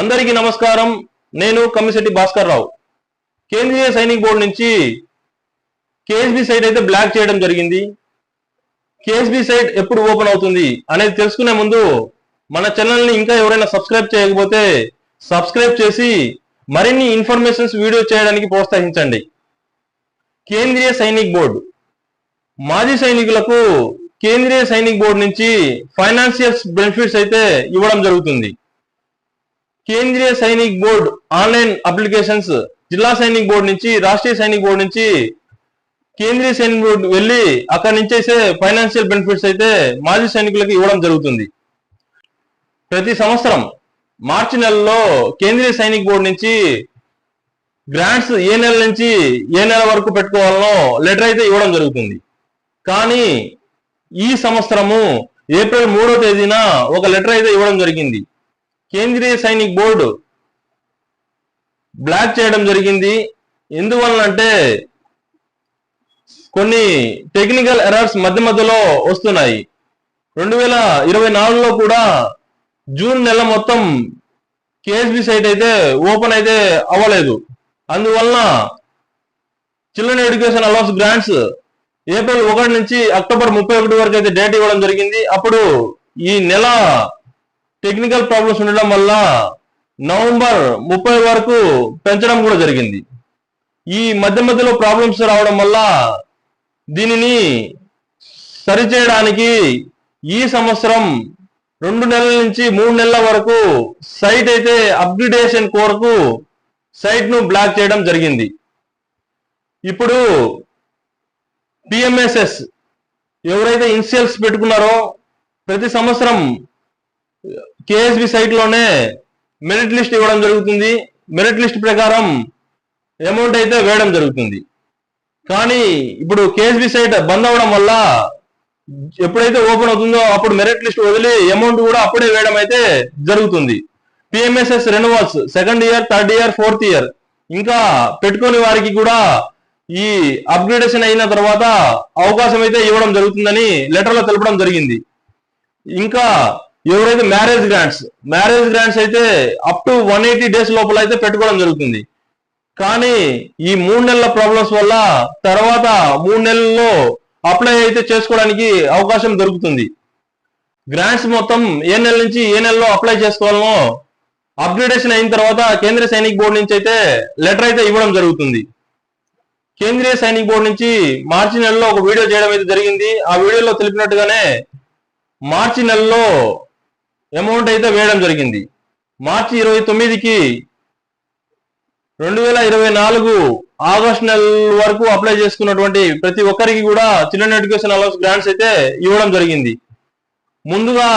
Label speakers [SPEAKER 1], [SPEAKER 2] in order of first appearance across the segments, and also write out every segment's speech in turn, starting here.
[SPEAKER 1] అందరికీ నమస్కారం. నేను కమ్మిశెట్టి భాస్కర్ రావు. కేంద్రీయ సైనిక్ బోర్డు నుంచి కేఎస్బి సైట్ అయితే బ్లాక్ చేయడం జరిగింది. కేఎస్బి సైట్ ఎప్పుడు ఓపెన్ అవుతుంది అనేది తెలుసుకునే ముందు మన ఛానల్ని ఇంకా ఎవరైనా సబ్స్క్రైబ్ చేయకపోతే సబ్స్క్రైబ్ చేసి మరిన్ని ఇన్ఫర్మేషన్స్ వీడియో చేయడానికి ప్రోత్సహించండి. కేంద్రీయ సైనిక్ బోర్డు. మాజీ సైనికులకు కేంద్రీయ సైనిక్ బోర్డు నుంచి ఫైనాన్షియల్ బెనిఫిట్స్ అయితే ఇవ్వడం జరుగుతుంది. కేంద్రీయ సైనిక్ బోర్డ్ ఆన్లైన్ అప్లికేషన్స్ జిల్లా సైనిక్ బోర్డు నుంచి రాష్ట్రీయ సైనిక్ బోర్డు నుంచి కేంద్రీయ సైనిక్ బోర్డు వెళ్ళి అక్కడి నుంచి అయితే ఫైనాన్షియల్ బెనిఫిట్స్ అయితే మాజీ సైనికులకు ఇవ్వడం జరుగుతుంది. ప్రతి సంవత్సరం మార్చి నెలలో కేంద్రీయ సైనిక్ బోర్డు నుంచి గ్రాంట్స్ ఏ నెల నుంచి ఏ నెల వరకు పెట్టుకోవాలనో లెటర్ అయితే ఇవ్వడం జరుగుతుంది. కానీ ఈ సంవత్సరము ఏప్రిల్ మూడో తేదీన ఒక లెటర్ అయితే ఇవ్వడం జరిగింది. కేంద్రీయ సైనిక్ బోర్డు బ్లాక్ చేయడం జరిగింది. ఎందువలన అంటే కొన్ని టెక్నికల్ ఎర్రర్స్ మధ్య మధ్యలో వస్తున్నాయి. రెండు వేల ఇరవై నాలుగులో కూడా జూన్ నెల మొత్తం కేఎస్బి సైట్ అయితే ఓపెన్ అయితే అవ్వలేదు. అందువలన children education allowance grants April ఒకటి నుంచి అక్టోబర్ ముప్పై ఒకటి వరకు అయితే డేట్ ఇవ్వడం జరిగింది. అప్పుడు ఈ నెల టెక్నికల్ ప్రాబ్లమ్స్ ఉండడం వల్ల నవంబర్ ముప్పై వరకు పెంచడం కూడా జరిగింది. ఈ మధ్య మధ్యలో ప్రాబ్లమ్స్ రావడం వల్ల దీనిని సరిచేయడానికి ఈ సంవత్సరం రెండు నెలల నుంచి మూడు నెలల వరకు సైట్ అయితే అప్గ్రేడేషన్ కోరకు సైట్ను బ్లాక్ చేయడం జరిగింది. ఇప్పుడు పిఎంఎస్ఎస్ ఎవరైతే ఇన్సియల్స్ పెట్టుకున్నారో ప్రతి సంవత్సరం కేఎస్బి సైట్లోనే మెరిట్ లిస్ట్ ఇవ్వడం జరుగుతుంది. మెరిట్ లిస్ట్ ప్రకారం అమౌంట్ అయితే వేయడం జరుగుతుంది. కానీ ఇప్పుడు కేఎస్బి సైట్ బంద్ అవడం వల్ల ఎప్పుడైతే ఓపెన్ అవుతుందో అప్పుడు మెరిట్ లిస్ట్ వదిలి అమౌంట్ కూడా అప్పుడే వేయడం అయితే జరుగుతుంది. PMSS renewals second year third year fourth year ఇంకా పెట్టుకుని వారికి కూడా ఈ అప్గ్రేడేషన్ అయిన తర్వాత అవకాశం అయితే ఇవ్వడం జరుగుతుందని లెటర్లో తెలపడం జరిగింది. ఇంకా ఎవరైతే మ్యారేజ్ గ్రాంట్స్ మ్యారేజ్ గ్రాంట్స్ అయితే up to one eighty days లోపల అయితే పెట్టుకోవడం జరుగుతుంది. కానీ ఈ మూడు నెలల ప్రాబ్లమ్స్ వల్ల తర్వాత మూడు నెలల్లో అప్లై అయితే చేసుకోవడానికి అవకాశం దొరుకుతుంది. గ్రాంట్స్ మొత్తం ఏ నెల నుంచి ఏ నెలలో అప్లై చేసుకోవాలనో అప్గ్రేడేషన్ అయిన తర్వాత కేంద్ర సైనిక్ బోర్డు నుంచి అయితే లెటర్ అయితే ఇవ్వడం జరుగుతుంది. కేంద్రీయ సైనిక్ బోర్డు నుంచి మార్చి నెలలో ఒక వీడియో చేయడం అయితే జరిగింది. ఆ వీడియోలో తెలిపినట్టుగానే మార్చి నెలలో అమౌంట్ అయితే వేయడం జరిగింది. మార్చి ఇరవై తొమ్మిదికి రెండు వేల ఇరవై నాలుగు ఆగస్ట్ నెల వరకు అప్లై చేసుకున్నటువంటి ప్రతి ఒక్కరికి కూడా చిల్డ్రన్ ఎడ్యుకేషన్ అలౌన్స్ గ్రాంట్స్ అయితే ఇవ్వడం జరిగింది. ముందుగా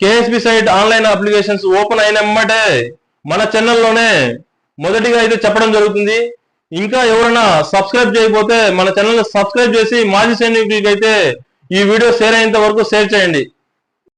[SPEAKER 1] KSB site online applications open అయిన మన ఛానల్లోనే మొదటిగా అయితే చెప్పడం జరుగుతుంది. ఇంకా ఎవరైనా సబ్స్క్రైబ్ చేయకపోతే మన ఛానల్ సబ్స్క్రైబ్ చేసి మాజీ సైనికులకి అయితే ఈ వీడియో షేర్ అయ్యేంత వరకు షేర్ చేయండి.